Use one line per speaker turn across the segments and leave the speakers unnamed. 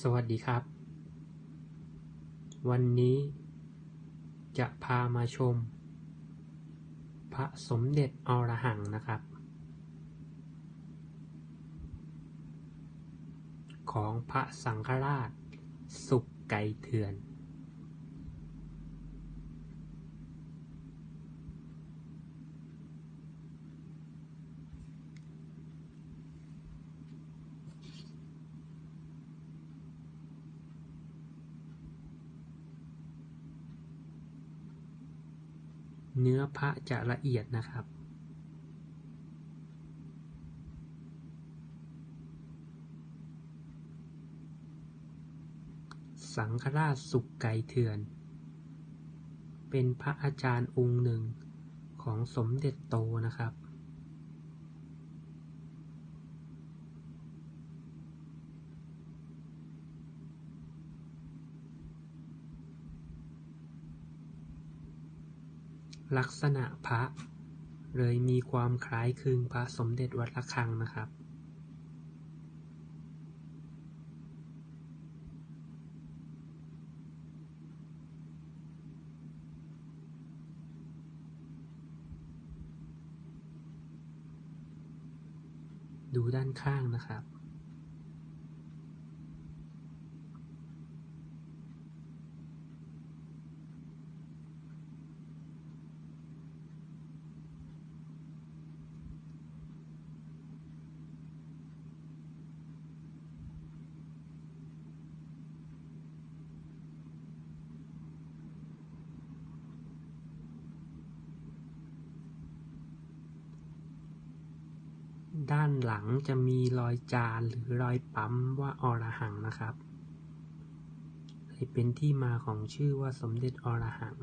สวัสดีครับ วันนี้จะพามาชม พระสมเด็จอรหังนะครับ ของพระสังฆราช สุกไก่เถื่อน เนื้อพระจะละเอียดนะครับ สังฆราชสุกไก่เถื่อน เป็นพระอาจารย์องค์หนึ่งของสมเด็จโตนะครับ ลักษณะพระ เลยมีความคล้ายคลึงพระสมเด็จวัดระฆังนะครับ ดูด้านข้างนะครับ ด้านหลังจะมีรอยจานหรือรอยปั๊มว่าอรหังนะครับเลยเป็นที่มาของชื่อว่าสมเด็จอรหัง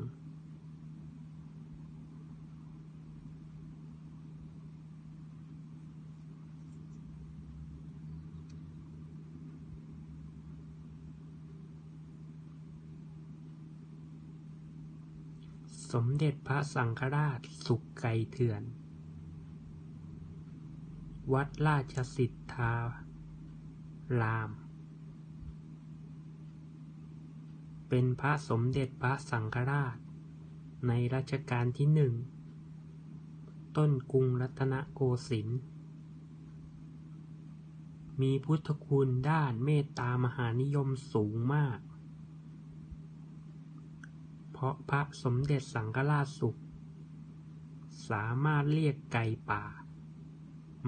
สมเด็จพระสังฆราชสุกไก่เถื่อน วัดราชสิทธาราม เป็นพระสมเด็จพระสังฆราช ในรัชกาลที่หนึ่ง ต้นกรุงรัตนโกสินทร์ มีพุทธคุณด้านเมตตามหานิยมสูงมาก เพราะพระสมเด็จสังฆราชสุข สามารถเรียกไก่ป่า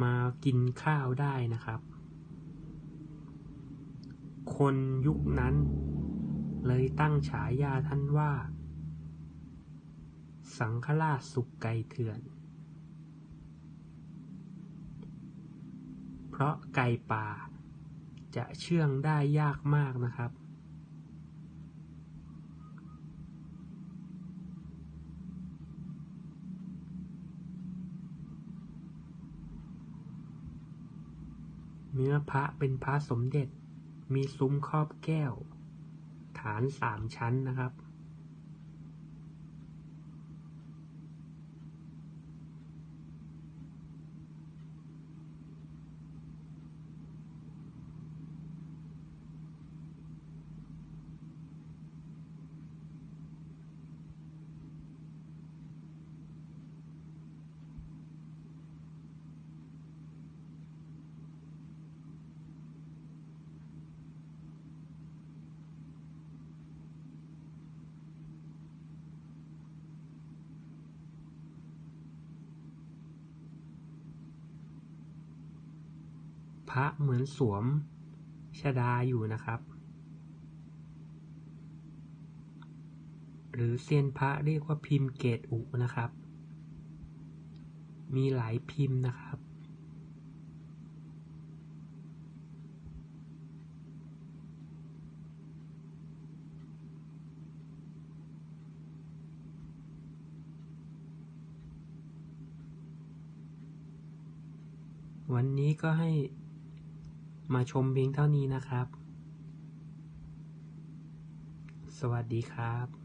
มากินข้าวได้นะครับ คนยุคนั้น เลยตั้งฉายาท่านว่า สังฆราชสุกไก่เถื่อน เพราะไก่ป่าจะเชื่องได้ยากมากนะครับ เนื้อพระเป็นพระสมเด็จ มีซุ้มครอบแก้ว ฐานสามชั้นนะครับ พระเหมือนสวมชดาอยู่นะครับ หรือเซียนพระเรียกว่าพิมพ์เกตอุนะครับ มีหลายพิมพ์นะครับวันนี้ก็ให้ มาชมเพียงเท่านี้นะครับ สวัสดีครับ